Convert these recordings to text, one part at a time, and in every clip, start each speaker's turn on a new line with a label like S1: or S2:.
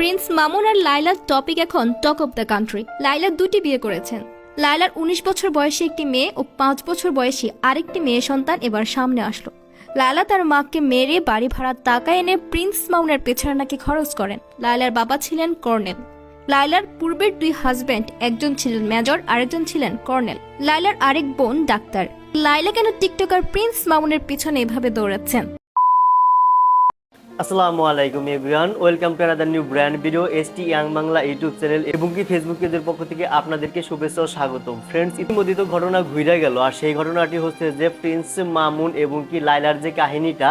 S1: Prince Mamun আর লাইলার topic এখন talk of the country. Laila দুটি বিয়ে করেছেন। লাইলার উনিশ বছর বয়সী একটি মেয়ে ও পাঁচ বছর বয়সী আরেকটি মেয়ে সন্তান এবার সামনে আসলো। লায়লা তার মাকে মেরে বাড়ি ভাড়ার টাকা এনে প্রিন্স মাউনের পেছনে নাকি খরচ করেন। লায়লার বাবা ছিলেন কর্নেল। লায়লার পূর্বের দুই হাজবেন্ড একজন ছিলেন মেজর, আরেকজন ছিলেন কর্নেল। লায়লার আরেক বোন ডাক্তার। লায়লা কেন টিকটকার প্রিন্স মামুনের পিছনে এভাবে দৌড়াচ্ছেন?
S2: আসসালামু আলাইকুম everyone welcome to another new brand video ST young Bangla YouTube channel এবং কি ফেসবুক পেজের পক্ষ থেকে আপনাদেরকে শুভেচ্ছা ও স্বাগতম। ফ্রেন্ডস ইতিমধ্যে তো ঘটনা ঘুরে গেল। আর সেই ঘটনাটি হচ্ছে যে প্রিন্স মামুন এবং কি লাইলার যে কাহিনীটা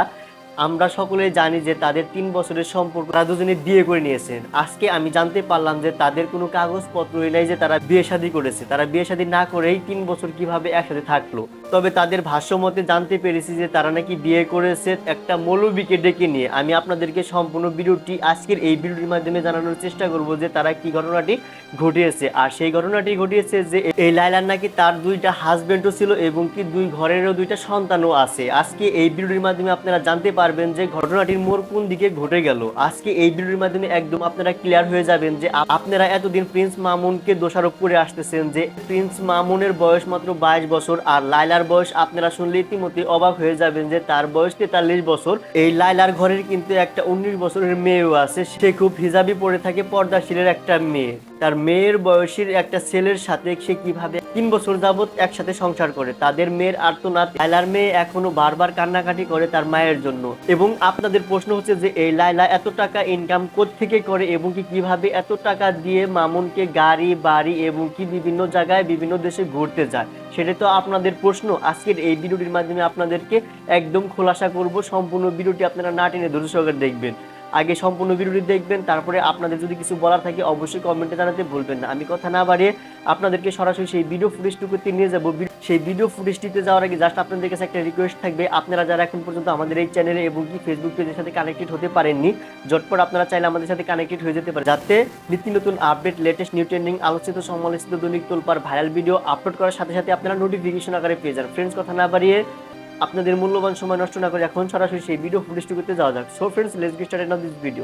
S2: আমরা সকলে জানি যে তাদের তিন বছরের সম্পর্ক তারা দুজনে বিয়ে করে নিয়েছেন। আজকে আমি জানতে পারলাম যে তাদের কোনো কাগজপত্রই নাই যে তারা বিয়ে শাদী করেছে। তারা বিয়ে শাদী না করেই তিন বছর কীভাবে একসাথে থাকল। তবে তাদের ভাষ্য মতে জানতে পেরেছি যে তারা নাকি বিয়ে করেছে একটা মৌলবীকে ডেকে নিয়ে। আমি আপনাদেরকে সম্পূর্ণ ভিডিওটি আজকের এই ভিডিওটির মাধ্যমে জানানোর চেষ্টা করব যে তারা কি ঘটনাটি ঘটিয়েছে। আর সেই ঘটনাটি ঘটিয়েছে যে এই লাইলার নাকি তার দুইটা হাজবেন্ডও ছিল এবং কি দুই ঘরেরও দুইটা সন্তানও আছে। আজকে এই ভিডিওটির মাধ্যমে আপনারা জানতে পারবেন যে ঘটনাটির মোড় কোন দিকে ঘটে গেল। আজকে এই ভিডিওটির মাধ্যমে একদম আপনারা ক্লিয়ার হয়ে যাবেন যে আপনারা এতদিন প্রিন্স মামুনকে দোষারোপ করে আসতেছেন যে প্রিন্স মামুনের বয়স মাত্র বাইশ বছর আর লাইলার বয়স আপনারা শুনলে ইতিমধ্যে অবাক হয়ে যাবেন যে তার বয়স তেতাল্লিশ বছর। এই লাইলার ঘরের কিন্তু একটা উনিশ বছরের মেয়েও আছে, সে খুব হিজাবি পড়ে থাকে, পর্দাশীলের একটা মেয়ে। তার মেয়ের বয়সীর একটা ছেলের সাথে সে কীভাবে তিন বছর যাবত একসাথে সংসার করে। তাদের মেয়ের আর্তনাদ লাইলার মেয়ে এখনও বারবার কান্নাকাটি করে তার মায়ের জন্য। এবং আপনাদের প্রশ্ন হচ্ছে যে, এই লাইলা এত টাকা ইনকাম থেকে করে এবং কি কীভাবে এত টাকা দিয়ে মামুনকে গাড়ি, বাড়ি এবং কি বিভিন্ন জায়গায় বিভিন্ন দেশে ঘুরতে যায়? সেটা তো আপনাদের প্রশ্ন। আজকের এই ভিডিওটির মাধ্যমে আপনাদেরকে একদম খোলাসা করব। সম্পূর্ণ ভিডিওটি আপনারা না টেনে সহকারে দেখবেন। আগে সম্পূর্ণ ভিডিওটি দেখবেন, তারপরে আপনাদের যদি কিছু বলার থাকে অবশ্যই কমেন্টে জানাতে ভুলবেন না। আমি কথা না বাড়িয়ে আপনাদেরকে সরাসরি সেই ভিডিও ফুটেজটুকুতে নিয়ে যাব। সেই ভিডিও ফুটেজটিতে যাওয়ার আগে জাস্ট আপনাদের কাছে একটা রিকোয়েস্ট থাকবে। আপনারা যারা এখন পর্যন্ত আমাদের এই চ্যানেলে এবং কি ফেসবুক পেজের সাথে কানেক্টেড হতে পারেননি জটপট আপনারা চাইলে আমাদের সাথে কানেক্টেড হয়ে যেতে পারে যাতে নিত্য নতুন আপডেট লেটেস্ট নিউ ট্রেন্ডিং আলোচিত, সমালোচিত দৈনিক তোলপার ভাইরাল ভিডিও আপলোড করার সাথে সাথে আপনারা নোটিফিকেশন আকারে পেয়ে যান। ফ্রেন্ডস কথা না বাড়িয়ে আপনাদের মূল্যবান সময় নষ্ট না করে এখন সরাসরি সেই ভিডিও ফুটেজটুকুতে যাওয়া যাক। So friends let's get started now this video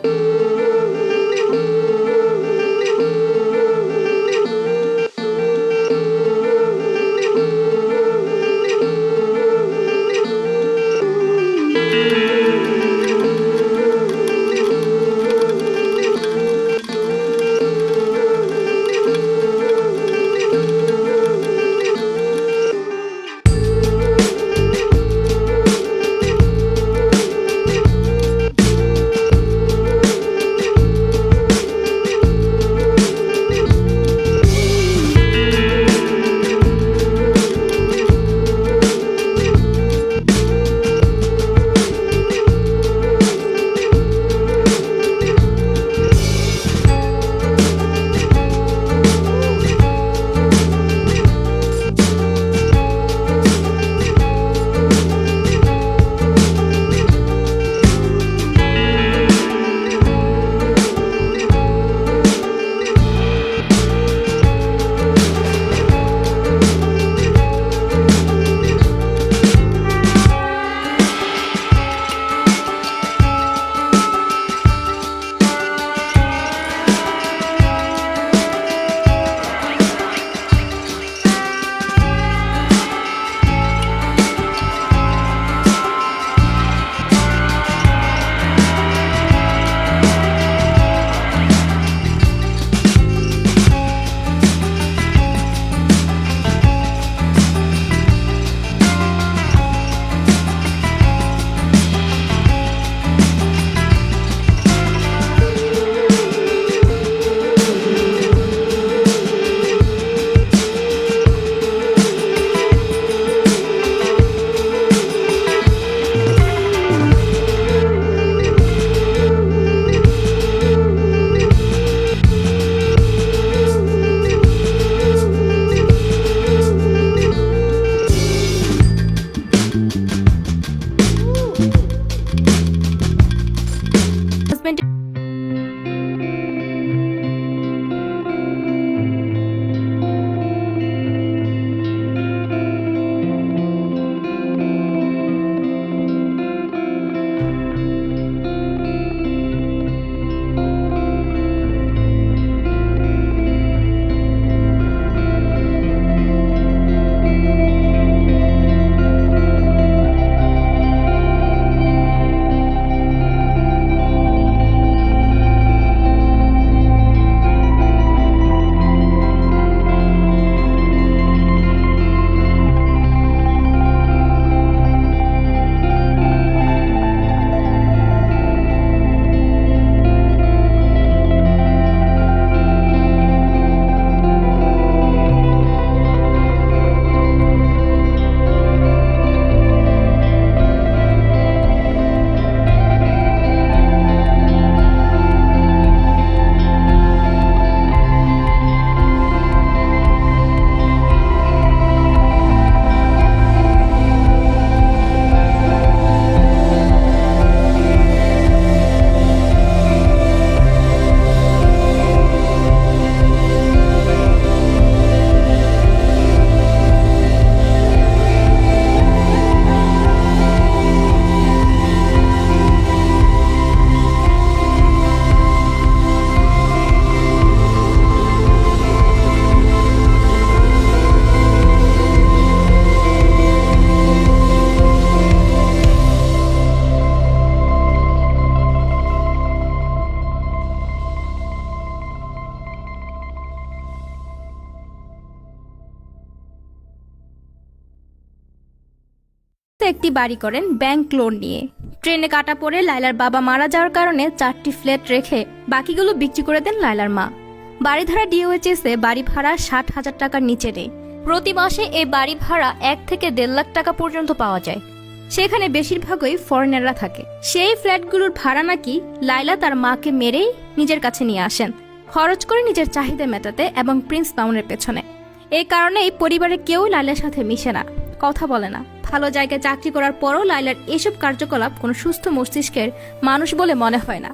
S1: একটি বাড়ি করেন ব্যাংক লোন নিয়ে। ট্রেনে কাটা পড়ে লাইলার বাবা মারা যাওয়ার কারণে চারটি ফ্ল্যাট রেখে বাকিগুলো বিক্রি করে দেন লাইলার মা। বাড়ি ধারা ডিওএইচএসে বাড়ি ভাড়া ষাট হাজার টাকার নিচে নেই। প্রতি মাসে এই বাড়ি ভাড়া এক থেকে দেড় লাখ টাকা পর্যন্ত পাওয়া যায়। সেখানে বেশিরভাগই ফরেনাররা থাকে। সেই ফ্ল্যাটগুলোর ভাড়া নাকি লাইলা তার মাকে মেরেই নিজের কাছে নিয়ে আসেন। খরচ করে নিজের চাহিদা মেটাতে এবং প্রিন্স মামুনের পেছনে। এই কারণেই পরিবারের কেউ লাইলার সাথে মিশে না, কথা বলে না। ভালো জায়গায় চাকরি করার পরও লাইলার এসব কার্যকলাপ কোনো সুস্থ মস্তিষ্কের মানুষ বলে মনে হয় না।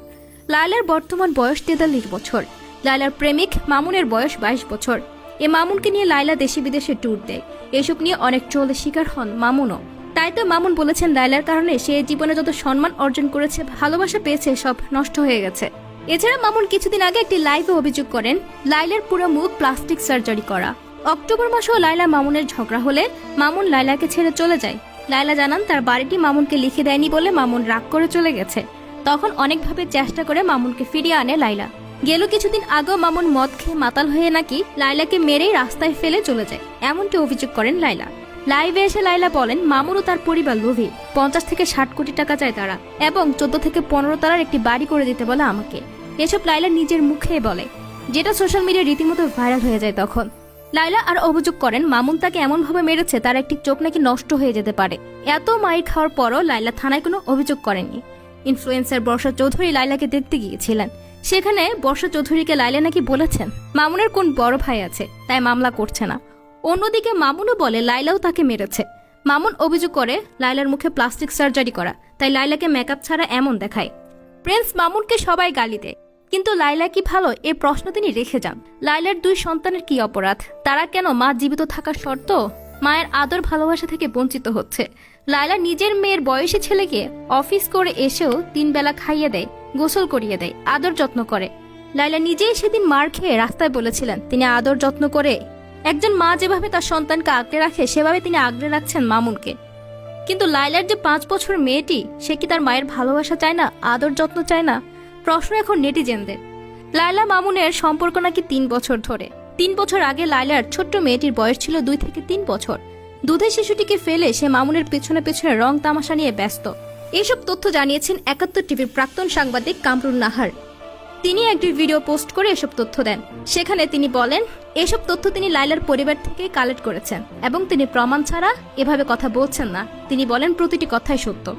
S1: লাইলার বর্তমান বয়স তেতাল্লিশ বছর। লাইলার প্রেমিক মামুনের বয়স বাইশ বছর। এ মামুনকে নিয়ে লাইলা দেশে বিদেশে ট্যুর দেয়। এসব নিয়ে অনেক ট্রোলের শিকার হন মামুনও। তাই তো মামুন বলেছেন লাইলার কারণে সে জীবনে যত সম্মান অর্জন করেছে, ভালোবাসা পেয়েছে, সব নষ্ট হয়ে গেছে। এছাড়া মামুন কিছুদিন আগে একটি লাইভে অভিযোগ করেন লাইলার পুরো মুখ প্লাস্টিক সার্জারি করা। অক্টোবর মাসেও লাইলা মামুনের ঝগড়া হলে মামুন লাইলাকে ছেড়ে চলে যায়। লাইলা জানান, তার বাড়িটি মামুনকে লিখে দেয়নি বলে মামুন রাগ করে চলে গেছে। তখন অনেকভাবে চেষ্টা করে মামুনকে ফিরিয়ে আনে লাইলা গেল কিছুদিন আগেও মামুন মদ খেয়ে মাতাল হয়ে নাকি লাইলাকে মেরেই রাস্তায় ফেলে চলে যায়, এমনটি অভিযোগ করেন লাইলা লাইভে এসে লাইলা বলেন, মামুন ও তার পরিবার লোভী। পঞ্চাশ থেকে ষাট কোটি টাকা চায় তারা এবং চোদ্দ থেকে পনেরো তারার একটি বাড়ি করে দিতে বলে আমাকে। এসব লাইলা নিজের মুখে বলে। যেটা সোশ্যাল মিডিয়ায় রীতিমতো ভাইরাল হয়ে যায় তখন। লাইলা আর অভিযোগ করেন, মামুন তাকে এমনভাবে মেরেছে, তার একটি চোখ নাকি নষ্ট হয়ে যেতে পারে। এত মাইর খাওয়ার পরও লাইলা থানায় কোনো অভিযোগ করেননি। ইনফ্লুয়েন্সার বর্ষা চৌধুরী লাইলাকে দেখতে গিয়েছিলেন। সেখানে বর্ষা চৌধুরীকে লাইলা নাকি বলেছেন, মামুনের কোন বড় ভাই আছে, তাই মামলা করছে না। অন্যদিকে মামুনও বলে লাইলাও তাকে মেরেছে। মামুন অভিযোগ করে লাইলার মুখে প্লাস্টিক সার্জারি করা, তাই লাইলাকে মেকআপ ছাড়া এমন দেখায়। প্রিন্স মামুনকে সবাই গালি দেয়। কিন্তু লাইলা কি ভালো এ প্রশ্ন তিনি রেখে যান। লাইলার দুই সন্তানের কি অপরাধ? তারা কেন মা জীবিত থাকার শর্ত? মায়ের আদর ভালোবাসা থেকে বঞ্চিত হচ্ছে। লাইলা নিজের মেয়ের বয়সী ছেলেকে অফিস করে এসেও তিন বেলা খাইয়ে দেয়, গোসল করিয়ে দেয়, আদর যত্ন করে। লাইলা নিজেই সেদিন মার খেয়ে রাস্তায় বলেছিলেন, তিনি আদর যত্ন করে। একজন মা যেভাবে তার সন্তানকে আগলে রাখে, সেভাবে তিনি আগলে রাখছেন মামুনকে। কিন্তু লাইলার যে পাঁচ বছর মেয়েটি, সে কি তার মায়ের ভালোবাসা চায় না, আদর যত্ন চায় না? প্রশ্ন এখন নেটিজেনদের। লাইলা মামুনের সম্পর্ক নাকি তিন বছর ধরে। তিন বছর আগে লাইলার ছোট্ট মেয়েটির বয়স ছিল দুই থেকে তিন বছর। দুধের শিশুটিকে ফেলে সে মামুনের পেছনে পেছনে রং তামাশা নিয়ে ব্যস্ত। এইসব তথ্য জানিয়েছেন একাত্তর টিভির প্রাক্তন সাংবাদিক কামরুন নাহার। তিনি একটি ভিডিও পোস্ট করে এসব তথ্য দেন। সেখানে তিনি বলেন, এসব তথ্য তিনি লাইলার পরিবার থেকে কালেক্ট করেছেন এবং তিনি প্রমাণ ছাড়া এভাবে কথা বলছেন না। তিনি বলেন, প্রতিটি কথাই সত্য।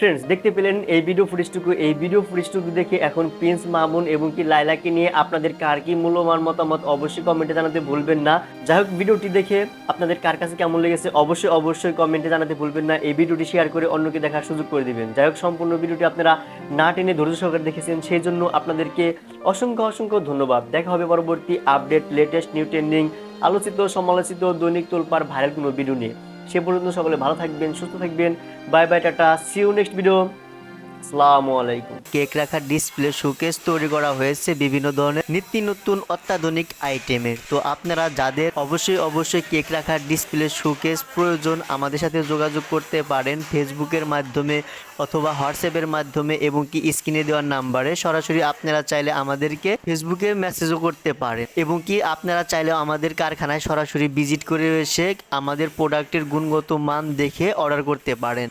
S2: ফ্রেন্ডস দেখতে পেলেন এই ভিডিও ফুটেজটুকু এই ভিডিও ফুটেজটুকু দেখে এখন প্রিন্স মামুন এবং কি লাইলাকে নিয়ে আপনাদের কার কি মূল্যবান মতামত অবশ্যই কমেন্টে জানাতে ভুলবেন না। যাই হোক ভিডিওটি দেখে আপনাদের কার কাছে কেমন লেগেছে অবশ্যই অবশ্যই কমেন্টে জানাতে ভুলবেন না। এই ভিডিওটি শেয়ার করে অন্যকে দেখার সুযোগ করে দিবেন। যাই হোক, সম্পূর্ণ ভিডিওটি আপনারা না টেনে ধৈর্য সহকারে দেখেছেন। সেই জন্য আপনাদেরকে অসংখ্য অসংখ্য ধন্যবাদ। দেখা হবে পরবর্তী আপডেট লেটেস্ট নিউ ট্রেন্ডিং আলোচিত, সমালোচিত, দৈনিক তোলপার ভাইরাল কোনো ভিডিও নিয়ে। সে পর্যন্ত সকলে ভালো থাকবেন সুস্থ থাকবেন। Bye bye tata see you next video আসসালামু আলাইকুম।
S3: কেক রাখার ডিসপ্লে শোকেস তৈরি করা হয়েছে বিভিন্ন ধরনের নিত্য নতুন অত্যাধুনিক আইটেমের তো আপনারা যাদের অবশ্যই অবশ্যই কেক রাখার ডিসপ্লে শোকেস প্রয়োজন, আমাদের সাথে যোগাযোগ করতে পারেন ফেসবুকের মাধ্যমে অথবা হোয়াটসঅ্যাপের মাধ্যমে এবং কি স্ক্রিনে দেওয়ার নাম্বারে সরাসরি আপনারা চাইলে আমাদেরকে ফেসবুকে মেসেজও করতে পারেন। এবং কি আপনারা চাইলে আমাদের কারখানায় সরাসরি ভিজিট করে এসে আমাদের প্রোডাক্টের গুণগত মান দেখে অর্ডার করতে পারেন।